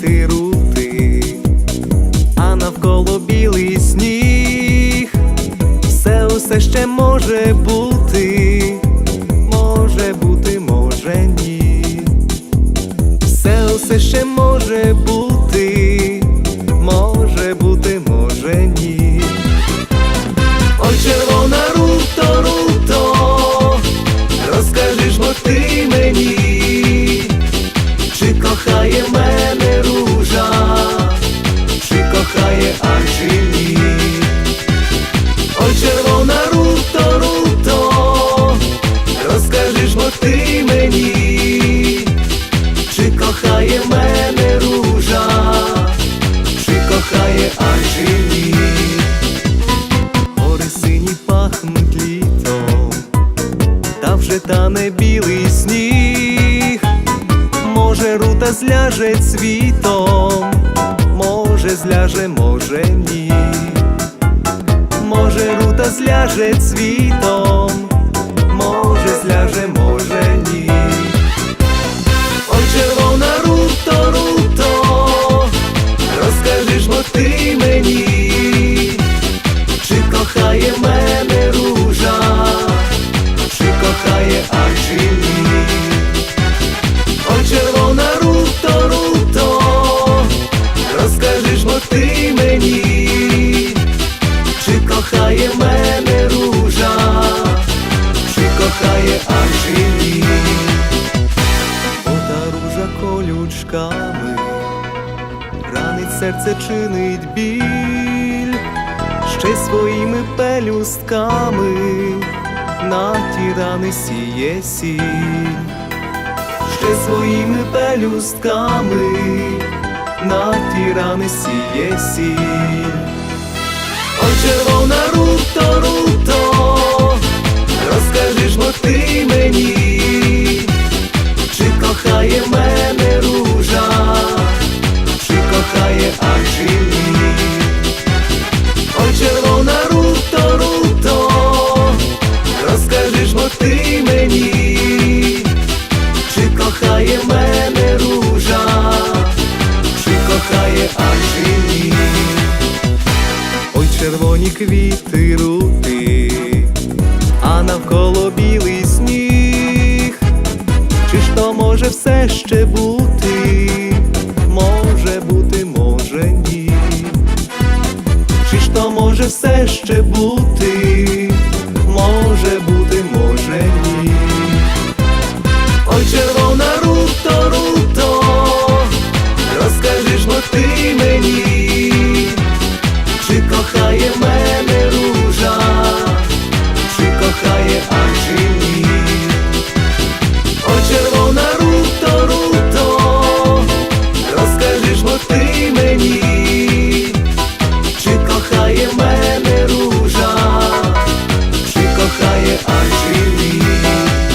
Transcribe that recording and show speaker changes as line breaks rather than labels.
червоні рути, а навколо білий сніг, все усе ще може бути, кохає, а чи ні. Ой, червона руто, руто, розкажи ж бо ти мені, чи кохає мене ружа, чи кохає, а чи ні. Гори сині пахнуть літом, та вже тане білий сніг, може рута зляже цвітом, може зляже, може ні, може рута зляже цвітом, може зляже, може ні. Ой, червона руто, руто, розкажи ж бо ти мені, чи кохає мене ружа, чи кохає, а серце чинить біль, ще своїми пелюстками на ті рани сіє сіль, ще своїми пелюстками на ті рани сіє сіль. Ой, червона руто, руто, розкажи ж бо ти мені, чи кохає мене червоні квіти рути, а навколо білий сніг, чи ж то може все ще бути? 再也爱不起你